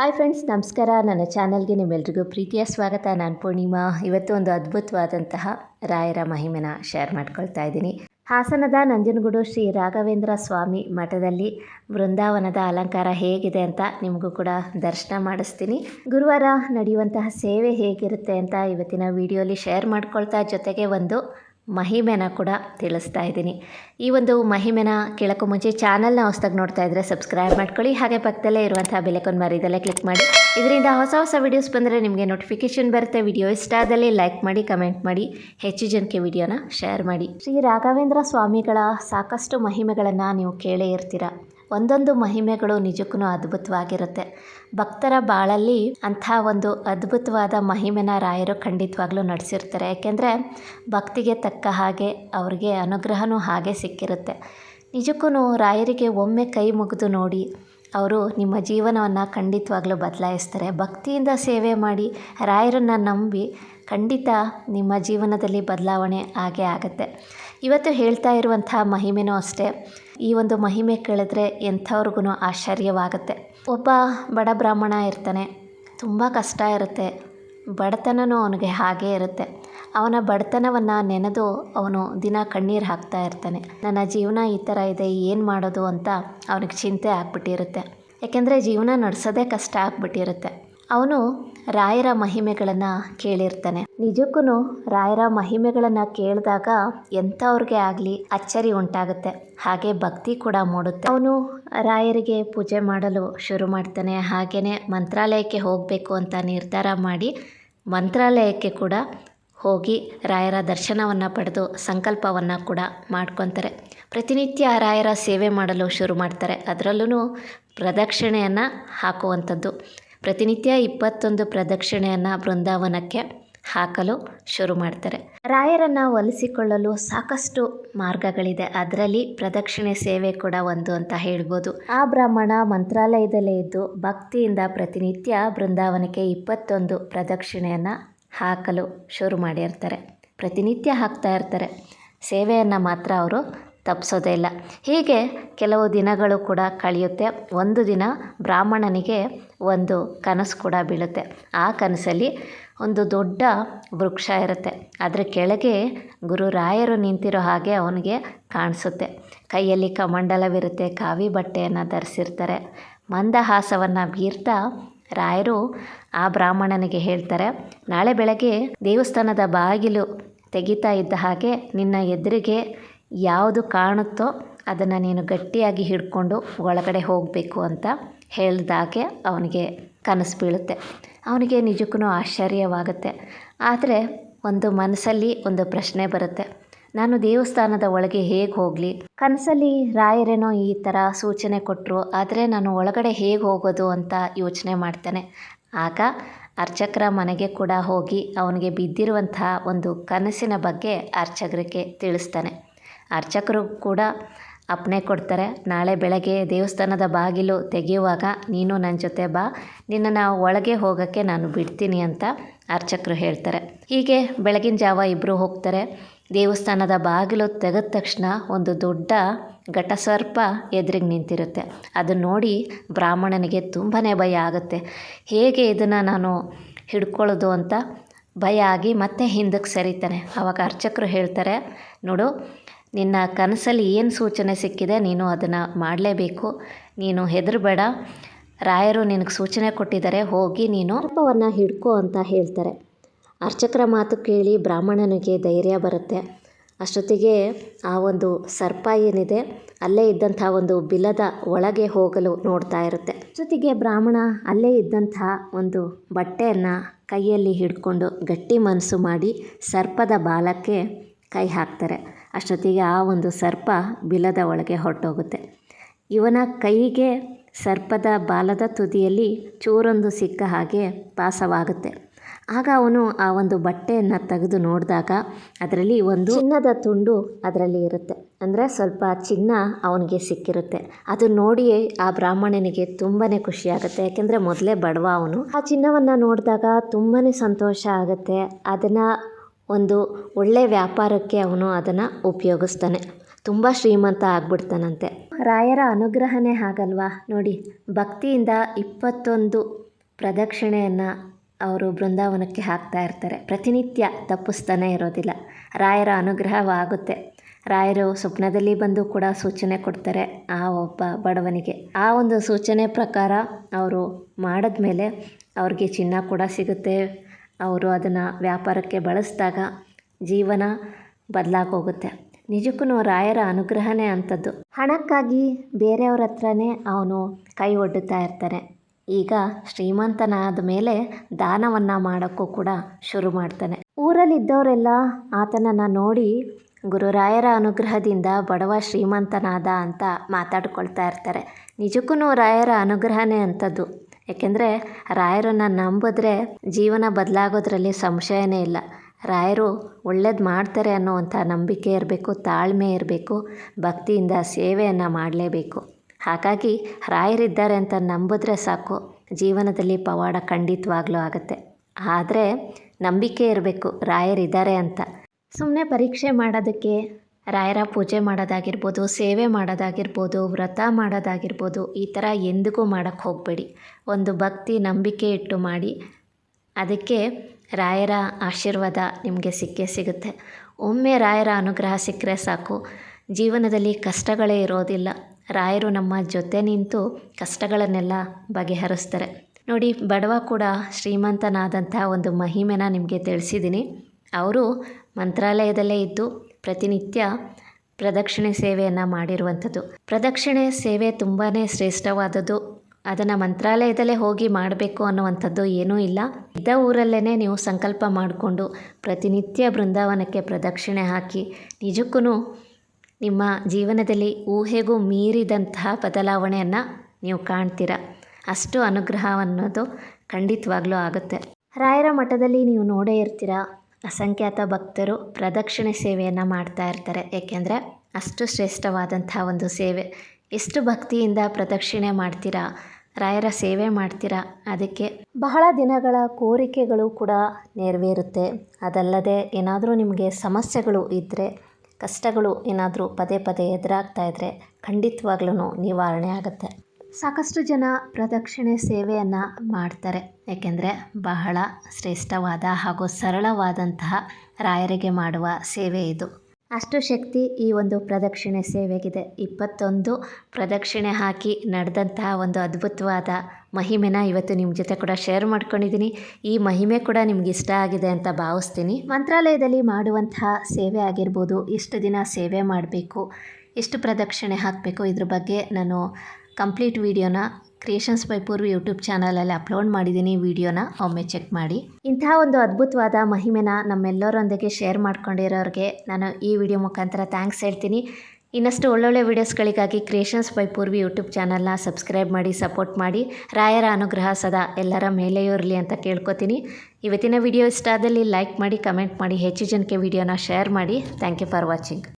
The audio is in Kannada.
ಹಾಯ್ ಫ್ರೆಂಡ್ಸ್, ನಮಸ್ಕಾರ. ನನ್ನ ಚಾನಲ್ಗೆ ನಿಮ್ಮೆಲ್ರಿಗೂ ಪ್ರೀತಿಯ ಸ್ವಾಗತ. ನಾನು ಪೂರ್ಣಿಮಾ. ಇವತ್ತು ಒಂದು ಅದ್ಭುತವಾದಂತಹ ರಾಯರ ಮಹಿಮೆನ ಶೇರ್ ಮಾಡ್ಕೊಳ್ತಾ ಇದ್ದೀನಿ. ಹಾಸನದ ನಂಜನಗೂಡು ಶ್ರೀ ರಾಘವೇಂದ್ರ ಸ್ವಾಮಿ ಮಠದಲ್ಲಿ ಬೃಂದಾವನದ ಅಲಂಕಾರ ಹೇಗಿದೆ ಅಂತ ನಿಮಗೂ ಕೂಡ ದರ್ಶನ ಮಾಡಿಸ್ತೀನಿ. ಗುರುವಾರ ನಡೆಯುವಂತಹ ಸೇವೆ ಹೇಗಿರುತ್ತೆ ಅಂತ ಇವತ್ತಿನ ವಿಡಿಯೋಲಿ ಶೇರ್ ಮಾಡ್ಕೊಳ್ತಾ ಜೊತೆಗೆ ಒಂದು ಮಹಿಮೆನ ಕೂಡ ತಿಳಿಸ್ತಾ ಇದ್ದೀನಿ. ಈ ಒಂದು ಮಹಿಮೆನ ಕೇಳೋಕ್ಕೂ ಮುಂಚೆ ಚಾನಲ್ನ ಹೊಸದಾಗಿ ನೋಡ್ತಾ ಇದ್ದರೆ ಸಬ್ಸ್ಕ್ರೈಬ್ ಮಾಡ್ಕೊಳ್ಳಿ. ಹಾಗೆ ಪಕ್ಕದಲ್ಲೇ ಇರುವಂಥ ಬೆಲೆಕೊಂದು ಮರಿದಲ್ಲೇ ಕ್ಲಿಕ್ ಮಾಡಿ. ಇದರಿಂದ ಹೊಸ ಹೊಸ ವೀಡಿಯೋಸ್ ಬಂದರೆ ನಿಮಗೆ ನೋಟಿಫಿಕೇಷನ್ ಬರುತ್ತೆ. ವಿಡಿಯೋ ಇಷ್ಟ ಆದಲ್ಲಿ ಲೈಕ್ ಮಾಡಿ ಕಮೆಂಟ್ ಮಾಡಿ, ಹೆಚ್ಚು ಜನಕ್ಕೆ ವಿಡಿಯೋನ ಶೇರ್ ಮಾಡಿ. ಶ್ರೀ ರಾಘವೇಂದ್ರ ಸ್ವಾಮಿಗಳ ಸಾಕಷ್ಟು ಮಹಿಮೆಗಳನ್ನು ನೀವು ಕೇಳೇ ಇರ್ತೀರ. ಒಂದೊಂದು ಮಹಿಮೆಗಳು ನಿಜಕ್ಕೂ ಅದ್ಭುತವಾಗಿರುತ್ತೆ. ಭಕ್ತರ ಬಾಳಲ್ಲಿ ಅಂಥ ಒಂದು ಅದ್ಭುತವಾದ ಮಹಿಮೆನ ರಾಯರು ಖಂಡಿತವಾಗ್ಲೂ ನಡೆಸಿರ್ತಾರೆ. ಯಾಕೆಂದರೆ ಭಕ್ತಿಗೆ ತಕ್ಕ ಹಾಗೆ ಅವ್ರಿಗೆ ಅನುಗ್ರಹನೂ ಹಾಗೆ ಸಿಕ್ಕಿರುತ್ತೆ. ನಿಜಕ್ಕೂ ರಾಯರಿಗೆ ಒಮ್ಮೆ ಕೈ ಮುಗಿದು ನೋಡಿ ಅವರು ನಿಮ್ಮ ಜೀವನವನ್ನು ಖಂಡಿತವಾಗ್ಲೂ ಬದಲಾಯಿಸ್ತಾರೆ. ಭಕ್ತಿಯಿಂದ ಸೇವೆ ಮಾಡಿ ರಾಯರನ್ನು ನಂಬಿ ಖಂಡಿತ ನಿಮ್ಮ ಜೀವನದಲ್ಲಿ ಬದಲಾವಣೆ ಆಗೇ ಆಗುತ್ತೆ. ಇವತ್ತು ಹೇಳ್ತಾ ಇರುವಂಥ ಮಹಿಮೆನೂ ಅಷ್ಟೇ. ಈ ಒಂದು ಮಹಿಮೆ ಕೇಳಿದ್ರೆ ಎಂಥವ್ರಿಗೂ ಆಶ್ಚರ್ಯವಾಗುತ್ತೆ. ಒಬ್ಬ ಬಡ ಬ್ರಾಹ್ಮಣ ಇರ್ತಾನೆ, ತುಂಬ ಕಷ್ಟ ಇರುತ್ತೆ ಬಡತನವೂ ಅವನಿಗೆ ಹಾಗೇ ಇರುತ್ತೆ. ಅವನ ಬಡತನವನ್ನು ನೆನೆದು ಅವನು ದಿನ ಕಣ್ಣೀರು ಹಾಕ್ತಾ ಇರ್ತಾನೆ. ನನ್ನ ಜೀವನ ಈ ಥರ ಇದೆ, ಏನು ಮಾಡೋದು ಅಂತ ಅವನಿಗೆ ಚಿಂತೆ ಆಗ್ಬಿಟ್ಟಿರುತ್ತೆ. ಯಾಕೆಂದರೆ ಜೀವನ ನಡೆಸೋದೇ ಕಷ್ಟ ಆಗ್ಬಿಟ್ಟಿರುತ್ತೆ. ಅವನು ರಾಯರ ಮಹಿಮೆಗಳನ್ನು ಕೇಳಿರ್ತಾನೆ. ನಿಜಕ್ಕೂ ರಾಯರ ಮಹಿಮೆಗಳನ್ನು ಕೇಳಿದಾಗ ಎಂಥವ್ರಿಗೆ ಆಗಲಿ ಅಚ್ಚರಿ ಉಂಟಾಗುತ್ತೆ. ಹಾಗೆ ಭಕ್ತಿ ಕೂಡ ಮೂಡುತ್ತೆ. ಅವನು ರಾಯರಿಗೆ ಪೂಜೆ ಮಾಡಲು ಶುರು ಮಾಡ್ತಾನೆ. ಹಾಗೆಯೇ ಮಂತ್ರಾಲಯಕ್ಕೆ ಹೋಗಬೇಕು ಅಂತ ನಿರ್ಧಾರ ಮಾಡಿ ಮಂತ್ರಾಲಯಕ್ಕೆ ಕೂಡ ಹೋಗಿ ರಾಯರ ದರ್ಶನವನ್ನು ಪಡೆದು ಸಂಕಲ್ಪವನ್ನು ಕೂಡ ಮಾಡ್ಕೊತಾರೆ. ಪ್ರತಿನಿತ್ಯ ರಾಯರ ಸೇವೆ ಮಾಡಲು ಶುರು ಮಾಡ್ತಾರೆ. ಅದರಲ್ಲೂ ಪ್ರದಕ್ಷಿಣೆಯನ್ನು ಹಾಕುವಂಥದ್ದು. ಪ್ರತಿನಿತ್ಯ ಇಪ್ಪತ್ತೊಂದು ಪ್ರದಕ್ಷಿಣೆಯನ್ನು ಬೃಂದಾವನಕ್ಕೆ ಹಾಕಲು ಶುರು ಮಾಡ್ತಾರೆ. ರಾಯರನ್ನು ಒಲಿಸಿಕೊಳ್ಳಲು ಸಾಕಷ್ಟು ಮಾರ್ಗಗಳಿದೆ. ಅದರಲ್ಲಿ ಪ್ರದಕ್ಷಿಣೆ ಸೇವೆ ಕೂಡ ಒಂದು ಅಂತ ಹೇಳ್ಬೋದು. ಆ ಬ್ರಾಹ್ಮಣ ಮಂತ್ರಾಲಯದಲ್ಲೇ ಇದ್ದು ಭಕ್ತಿಯಿಂದ ಪ್ರತಿನಿತ್ಯ ಬೃಂದಾವನಕ್ಕೆ ಇಪ್ಪತ್ತೊಂದು ಪ್ರದಕ್ಷಿಣೆಯನ್ನು ಹಾಕಲು ಶುರು ಮಾಡಿರ್ತಾರೆ. ಪ್ರತಿನಿತ್ಯ ಹಾಕ್ತಾ ಇರ್ತಾರೆ. ಸೇವೆಯನ್ನು ಮಾತ್ರ ಅವರು ತಪ್ಪಿಸೋದೇ ಇಲ್ಲ. ಹೀಗೆ ಕೆಲವು ದಿನಗಳು ಕೂಡ ಕಳೆಯುತ್ತೆ. ಒಂದು ದಿನ ಬ್ರಾಹ್ಮಣನಿಗೆ ಒಂದು ಕನಸು ಕೂಡ ಬೀಳುತ್ತೆ. ಆ ಕನಸಲ್ಲಿ ಒಂದು ದೊಡ್ಡ ವೃಕ್ಷ ಇರುತ್ತೆ. ಅದರ ಕೆಳಗೆ ಗುರು ರಾಯರು ನಿಂತಿರೋ ಹಾಗೆ ಅವನಿಗೆ ಕಾಣಿಸುತ್ತೆ. ಕೈಯಲ್ಲಿ ಕಮಂಡಲವಿರುತ್ತೆ, ಕಾವಿ ಬಟ್ಟೆಯನ್ನು ಧರಿಸಿರ್ತಾರೆ. ಮಂದಹಾಸವನ್ನು ಬೀರ್ತಾ ರಾಯರು ಆ ಬ್ರಾಹ್ಮಣನಿಗೆ ಹೇಳ್ತಾರೆ, ನಾಳೆ ಬೆಳಗ್ಗೆ ದೇವಸ್ಥಾನದ ಬಾಗಿಲು ತೆಗಿತಾ ಇದ್ದ ಹಾಗೆ ನಿನ್ನ ಎದುರಿಗೆ ಯಾವುದು ಕಾಣುತ್ತೋ ಅದನ್ನು ನೀನು ಗಟ್ಟಿಯಾಗಿ ಹಿಡ್ಕೊಂಡು ಒಳಗಡೆ ಹೋಗಬೇಕು ಅಂತ ಹೇಳಿದಾಗೆ ಅವನಿಗೆ ಕನಸು ಬೀಳುತ್ತೆ. ಅವನಿಗೆ ನಿಜಕ್ಕೂ ಆಶ್ಚರ್ಯವಾಗುತ್ತೆ. ಆದರೆ ಒಂದು ಮನಸ್ಸಲ್ಲಿ ಒಂದು ಪ್ರಶ್ನೆ ಬರುತ್ತೆ. ನಾನು ದೇವಸ್ಥಾನದ ಒಳಗೆ ಹೇಗೆ ಹೋಗಲಿ? ಕನಸಲ್ಲಿ ರಾಯರೇನೋ ಈ ಥರ ಸೂಚನೆ ಕೊಟ್ಟರು ಆದರೆ ನಾನು ಒಳಗಡೆ ಹೇಗೆ ಹೋಗೋದು ಅಂತ ಯೋಚನೆ ಮಾಡ್ತೇನೆ. ಆಗ ಅರ್ಚಕರ ಮನೆಗೆ ಕೂಡ ಹೋಗಿ ಅವನಿಗೆ ಬಿದ್ದಿರುವಂತಹ ಒಂದು ಕನಸಿನ ಬಗ್ಗೆ ಅರ್ಚಕರಿಗೆ ತಿಳಿಸ್ತಾನೆ. ಅರ್ಚಕರು ಕೂಡ ಅಪ್ಪಣೆ ಕೊಡ್ತಾರೆ. ನಾಳೆ ಬೆಳಗ್ಗೆ ದೇವಸ್ಥಾನದ ಬಾಗಿಲು ತೆಗೆಯುವಾಗ ನೀನು ನನ್ನ ಜೊತೆ ಬಾ. ನಿನ್ನನ್ನು ಒಳಗೆ ಹೋಗೋಕ್ಕೆ ನಾನು ಬಿಡ್ತೀನಿ ಅಂತ ಅರ್ಚಕರು ಹೇಳ್ತಾರೆ. ಹೀಗೆ ಬೆಳಗಿನ ಜಾವ ಇಬ್ಬರು ಹೋಗ್ತಾರೆ. ದೇವಸ್ಥಾನದ ಬಾಗಿಲು ತೆಗೆದ ತಕ್ಷಣ ಒಂದು ದೊಡ್ಡ ಘಟಸರ್ಪ ಎದುರಿಗೆ ನಿಂತಿರುತ್ತೆ. ಅದನ್ನು ನೋಡಿ ಬ್ರಾಹ್ಮಣನಿಗೆ ತುಂಬಾ ಭಯ ಆಗುತ್ತೆ. ಹೇಗೆ ಇದನ್ನು ನಾನು ಹಿಡ್ಕೊಳ್ಳೋದು ಅಂತ ಭಯ ಆಗಿ ಮತ್ತೆ ಹಿಂದಕ್ಕೆ ಸರಿತಾನೆ. ಆವಾಗ ಅರ್ಚಕರು ಹೇಳ್ತಾರೆ, ನೋಡು ನಿನ್ನ ಕನಸಲ್ಲಿ ಏನು ಸೂಚನೆ ಸಿಕ್ಕಿದೆ ನೀನು ಅದನ್ನು ಮಾಡಲೇಬೇಕು. ನೀನು ಹೆದರಬೇಡ. ರಾಯರು ನಿನಗೆ ಸೂಚನೆ ಕೊಟ್ಟಿದ್ದಾರೆ, ಹೋಗಿ ನೀನು ಸರ್ಪವನ್ನು ಹಿಡ್ಕೋ ಅಂತ ಹೇಳ್ತಾರೆ. ಅರ್ಚಕರ ಮಾತು ಕೇಳಿ ಬ್ರಾಹ್ಮಣನಿಗೆ ಧೈರ್ಯ ಬರುತ್ತೆ. ಅಷ್ಟೊತ್ತಿಗೆ ಆ ಒಂದು ಸರ್ಪ ಏನಿದೆ, ಅಲ್ಲೇ ಇದ್ದಂಥ ಒಂದು ಬಿಲದ ಒಳಗೆ ಹೋಗಲು ನೋಡ್ತಾ ಇರುತ್ತೆ. ಜೊತೆಗೆ ಬ್ರಾಹ್ಮಣ ಅಲ್ಲೇ ಇದ್ದಂಥ ಒಂದು ಬಟ್ಟೆಯನ್ನು ಕೈಯಲ್ಲಿ ಹಿಡ್ಕೊಂಡು ಗಟ್ಟಿ ಮನಸ್ಸು ಮಾಡಿ ಸರ್ಪದ ಬಾಲಕ್ಕೆ ಕೈ ಹಾಕ್ತಾರೆ. ಅಷ್ಟೊತ್ತಿಗೆ ಆ ಒಂದು ಸರ್ಪ ಬಿಲದ ಒಳಗೆ ಹೊರಟೋಗುತ್ತೆ. ಇವನ ಕೈಗೆ ಸರ್ಪದ ಬಾಲದ ತುದಿಯಲ್ಲಿ ಚೂರೊಂದು ಸಿಕ್ಕ ಹಾಗೆ ಪಾಸವಾಗುತ್ತೆ. ಆಗ ಅವನು ಆ ಒಂದು ಬಟ್ಟೆಯನ್ನು ತೆಗೆದು ನೋಡಿದಾಗ ಅದರಲ್ಲಿ ಒಂದು ಚಿನ್ನದ ತುಂಡು ಅದರಲ್ಲಿ ಇರುತ್ತೆ. ಅಂದರೆ ಸ್ವಲ್ಪ ಚಿನ್ನ ಅವನಿಗೆ ಸಿಕ್ಕಿರುತ್ತೆ. ಅದು ನೋಡಿ ಆ ಬ್ರಾಹ್ಮಣನಿಗೆ ತುಂಬಾ ಖುಷಿಯಾಗುತ್ತೆ. ಯಾಕೆಂದರೆ ಮೊದಲೇ ಬಡವ ಅವನು. ಆ ಚಿನ್ನವನ್ನು ನೋಡಿದಾಗ ತುಂಬಾ ಸಂತೋಷ ಆಗುತ್ತೆ. ಅದನ್ನು ಒಂದು ಒಳ್ಳೆಯ ವ್ಯಾಪಾರಕ್ಕೆ ಅವನು ಅದನ್ನು ಉಪಯೋಗಿಸ್ತಾನೆ. ತುಂಬ ಶ್ರೀಮಂತ ಆಗ್ಬಿಡ್ತಾನಂತೆ. ರಾಯರ ಅನುಗ್ರಹನೇ ಹಾಗಲ್ವಾ? ನೋಡಿ, ಭಕ್ತಿಯಿಂದ ಇಪ್ಪತ್ತೊಂದು ಪ್ರದಕ್ಷಿಣೆಯನ್ನು ಅವರು ಬೃಂದಾವನಕ್ಕೆ ಹಾಕ್ತಾ ಇರ್ತಾರೆ. ಪ್ರತಿನಿತ್ಯ ತಪ್ಪಿಸ್ತಾನೆ ಇರೋದಿಲ್ಲ. ರಾಯರ ಅನುಗ್ರಹವಾಗುತ್ತೆ. ರಾಯರು ಸ್ವಪ್ನದಲ್ಲಿ ಬಂದು ಕೂಡ ಸೂಚನೆ ಕೊಡ್ತಾರೆ ಆ ಒಬ್ಬ ಬಡವನಿಗೆ. ಆ ಒಂದು ಸೂಚನೆ ಪ್ರಕಾರ ಅವರು ಮಾಡಿದ್ಮೇಲೆ ಅವ್ರಿಗೆ ಚಿನ್ನ ಕೂಡ ಸಿಗುತ್ತೆ. ಅವರು ಅದನ್ನು ವ್ಯಾಪಾರಕ್ಕೆ ಬಳಸಿದಾಗ ಜೀವನ ಬದಲಾಗೋಗುತ್ತೆ. ನಿಜಕ್ಕೂ ರಾಯರ ಅನುಗ್ರಹನೇ ಅಂಥದ್ದು. ಹಣಕ್ಕಾಗಿ ಬೇರೆಯವ್ರ ಹತ್ರನೇ ಅವನು ಕೈ ಒಡ್ಡುತ್ತಾ ಇರ್ತಾನೆ ಈಗ ಶ್ರೀಮಂತನಾದ ಮೇಲೆ ದಾನವನ್ನು ಮಾಡೋಕ್ಕೂ ಕೂಡ ಶುರು ಮಾಡ್ತಾನೆ. ಊರಲ್ಲಿದ್ದವರೆಲ್ಲ ಆತನನ್ನು ನೋಡಿ ಗುರುರಾಯರ ಅನುಗ್ರಹದಿಂದ ಬಡವ ಶ್ರೀಮಂತನಾದ ಅಂತ ಮಾತಾಡ್ಕೊಳ್ತಾ ಇರ್ತಾರೆ. ನಿಜಕ್ಕೂ ರಾಯರ ಅನುಗ್ರಹನೇ ಅಂಥದ್ದು. ಏಕೆಂದರೆ ರಾಯರನ್ನು ನಂಬಿದ್ರೆ ಜೀವನ ಬದಲಾಗೋದ್ರಲ್ಲಿ ಸಂಶಯನೇ ಇಲ್ಲ. ರಾಯರು ಒಳ್ಳೇದು ಮಾಡ್ತಾರೆ ಅನ್ನೋವಂಥ ನಂಬಿಕೆ ಇರಬೇಕು, ತಾಳ್ಮೆ ಇರಬೇಕು, ಭಕ್ತಿಯಿಂದ ಸೇವೆಯನ್ನು ಮಾಡಲೇಬೇಕು. ಹಾಗಾಗಿ ರಾಯರಿದ್ದಾರೆ ಅಂತ ನಂಬಿದ್ರೆ ಸಾಕು, ಜೀವನದಲ್ಲಿ ಪವಾಡ ಖಂಡಿತವಾಗ್ಲೂ ಆಗುತ್ತೆ. ಆದರೆ ನಂಬಿಕೆ ಇರಬೇಕು, ರಾಯರಿದ್ದಾರೆ ಅಂತ. ಸುಮ್ಮನೆ ಪರೀಕ್ಷೆ ಮಾಡೋದಕ್ಕೆ ರಾಯರ ಪೂಜೆ ಮಾಡೋದಾಗಿರ್ಬೋದು, ಸೇವೆ ಮಾಡೋದಾಗಿರ್ಬೋದು, ವ್ರತ ಮಾಡೋದಾಗಿರ್ಬೋದು, ಈ ಥರ ಎಂದಿಗೂ ಮಾಡೋಕ್ಕೆ ಹೋಗಬೇಡಿ. ಒಂದು ಭಕ್ತಿ, ನಂಬಿಕೆ ಇಟ್ಟು ಮಾಡಿ. ಅದಕ್ಕೆ ರಾಯರ ಆಶೀರ್ವಾದ ನಿಮಗೆ ಸಿಕ್ಕೇ ಸಿಗುತ್ತೆ. ಒಮ್ಮೆ ರಾಯರ ಅನುಗ್ರಹ ಸಿಕ್ಕರೆ ಸಾಕು. ಜೀವನದಲ್ಲಿ ಕಷ್ಟಗಳೇ ಇರೋದಿಲ್ಲ. ರಾಯರು ನಮ್ಮ ಜೊತೆ ನಿಂತು ಕಷ್ಟಗಳನ್ನೆಲ್ಲ ಬಗೆಹರಿಸ್ತಾರೆ. ನೋಡಿ, ಬಡವ ಕೂಡ ಶ್ರೀಮಂತನಾದಂಥ ಒಂದು ಮಹಿಮೆನ ನಿಮಗೆ ತಿಳಿಸಿದ್ದೀನಿ. ಅವರು ಮಂತ್ರಾಲಯದಲ್ಲೇ ಇದ್ದು ಪ್ರತಿನಿತ್ಯ ಪ್ರದಕ್ಷಿಣೆ ಸೇವೆಯನ್ನು ಮಾಡಿರುವಂಥದ್ದು. ಪ್ರದಕ್ಷಿಣೆ ಸೇವೆ ತುಂಬಾ ಶ್ರೇಷ್ಠವಾದದ್ದು. ಅದನ್ನು ಮಂತ್ರಾಲಯದಲ್ಲೇ ಹೋಗಿ ಮಾಡಬೇಕು ಅನ್ನುವಂಥದ್ದು ಏನೂ ಇಲ್ಲ. ಇದ್ದ ಊರಲ್ಲೇ ನೀವು ಸಂಕಲ್ಪ ಮಾಡಿಕೊಂಡು ಪ್ರತಿನಿತ್ಯ ಬೃಂದಾವನಕ್ಕೆ ಪ್ರದಕ್ಷಿಣೆ ಹಾಕಿ ನಿಜಕ್ಕೂ ನಿಮ್ಮ ಜೀವನದಲ್ಲಿ ಊಹೆಗೂ ಮೀರಿದಂತಹ ಬದಲಾವಣೆಯನ್ನು ನೀವು ಕಾಣ್ತೀರ. ಅಷ್ಟು ಅನುಗ್ರಹ ಅನ್ನೋದು ಖಂಡಿತವಾಗ್ಲೂ ಆಗುತ್ತೆ. ರಾಯರ ಮಠದಲ್ಲಿ ನೀವು ನೋಡೇ ಇರ್ತೀರ. ಅಸಂಖ್ಯಾತ ಭಕ್ತರು ಪ್ರದಕ್ಷಿಣೆ ಸೇವೆಯನ್ನು ಮಾಡ್ತಾ ಇರ್ತಾರೆ. ಏಕೆಂದರೆ ಅಷ್ಟು ಶ್ರೇಷ್ಠವಾದಂಥ ಒಂದು ಸೇವೆ. ಎಷ್ಟು ಭಕ್ತಿಯಿಂದ ಪ್ರದಕ್ಷಿಣೆ ಮಾಡ್ತೀರಾ, ರಾಯರ ಸೇವೆ ಮಾಡ್ತೀರಾ, ಅದಕ್ಕೆ ಬಹಳ ದಿನಗಳ ಕೋರಿಕೆಗಳು ಕೂಡ ನೆರವೇರುತ್ತೆ. ಅದಲ್ಲದೆ ಏನಾದರೂ ನಿಮಗೆ ಸಮಸ್ಯೆಗಳು ಇದ್ದರೆ ಕಷ್ಟಗಳು ಏನಾದರೂ ಪದೇ ಪದೇ ಎದುರಾಗ್ತಾ ಇದ್ದರೆ ಖಂಡಿತವಾಗ್ಲೂ ನಿವಾರಣೆ ಆಗುತ್ತೆ. ಸಾಕಷ್ಟು ಜನ ಪ್ರದಕ್ಷಿಣೆ ಸೇವೆಯನ್ನು ಮಾಡ್ತಾರೆ. ಏಕೆಂದರೆ ಬಹಳ ಶ್ರೇಷ್ಠವಾದ ಹಾಗೂ ಸರಳವಾದಂತಹ ರಾಯರಿಗೆ ಮಾಡುವ ಸೇವೆ ಇದು. ಅಷ್ಟು ಶಕ್ತಿ ಈ ಒಂದು ಪ್ರದಕ್ಷಿಣೆ ಸೇವೆಗಿದೆ. ಇಪ್ಪತ್ತೊಂದು ಪ್ರದಕ್ಷಿಣೆ ಹಾಕಿ ನಡೆದಂತಹ ಒಂದು ಅದ್ಭುತವಾದ ಮಹಿಮೆನ ಇವತ್ತು ನಿಮ್ಮ ಜೊತೆ ಕೂಡ ಶೇರ್ ಮಾಡ್ಕೊಂಡಿದ್ದೀನಿ ಈ ಮಹಿಮೆ ಕೂಡ ನಿಮ್ಗೆ ಇಷ್ಟ ಆಗಿದೆ ಅಂತ ಭಾವಿಸ್ತೀನಿ. ಮಂತ್ರಾಲಯದಲ್ಲಿ ಮಾಡುವಂತಹ ಸೇವೆ ಆಗಿರ್ಬೋದು, ಎಷ್ಟು ದಿನ ಸೇವೆ ಮಾಡಬೇಕು, ಎಷ್ಟು ಪ್ರದಕ್ಷಿಣೆ ಹಾಕಬೇಕು, ಇದ್ರ ಬಗ್ಗೆ ನಾನು ಕಂಪ್ಲೀಟ್ ವೀಡಿಯೋನ ಕ್ರಿಯೇಷನ್ಸ್ ಬೈ ಪೂರ್ವಿ ಯೂಟ್ಯೂಬ್ ಚಾನಲಲ್ಲಿ ಅಪ್ಲೋಡ್ ಮಾಡಿದ್ದೀನಿ. ವೀಡಿಯೋನ ಒಮ್ಮೆ ಚೆಕ್ ಮಾಡಿ. ಇಂತಹ ಒಂದು ಅದ್ಭುತವಾದ ಮಹಿಮೆನ ನಮ್ಮೆಲ್ಲರೊಂದಿಗೆ ಶೇರ್ ಮಾಡ್ಕೊಂಡಿರೋರಿಗೆ ನಾನು ಈ ವಿಡಿಯೋ ಮುಖಾಂತರ ಥ್ಯಾಂಕ್ಸ್ ಹೇಳ್ತೀನಿ. ಇನ್ನಷ್ಟು ಒಳ್ಳೊಳ್ಳೆ ವಿಡಿಯೋಸ್ಗಳಿಗಾಗಿ ಕ್ರಿಯೇಷನ್ಸ್ ಬೈ ಪೂರ್ವಿ ಯೂಟ್ಯೂಬ್ ಚಾನಲ್ನ ಸಬ್ಸ್ಕ್ರೈಬ್ ಮಾಡಿ, ಸಪೋರ್ಟ್ ಮಾಡಿ. ರಾಯರ ಅನುಗ್ರಹ ಸದಾ ಎಲ್ಲರ ಮೇಲೆಯೂ ಇರಲಿ ಅಂತ ಕೇಳ್ಕೊತೀನಿ. ಇವತ್ತಿನ ವಿಡಿಯೋ ಇಷ್ಟ ಆದಲ್ಲಿ ಲೈಕ್ ಮಾಡಿ, ಕಮೆಂಟ್ ಮಾಡಿ, ಹೆಚ್ಚು ಜನಕ್ಕೆ ವಿಡಿಯೋನ ಶೇರ್ ಮಾಡಿ. Thank you for watching.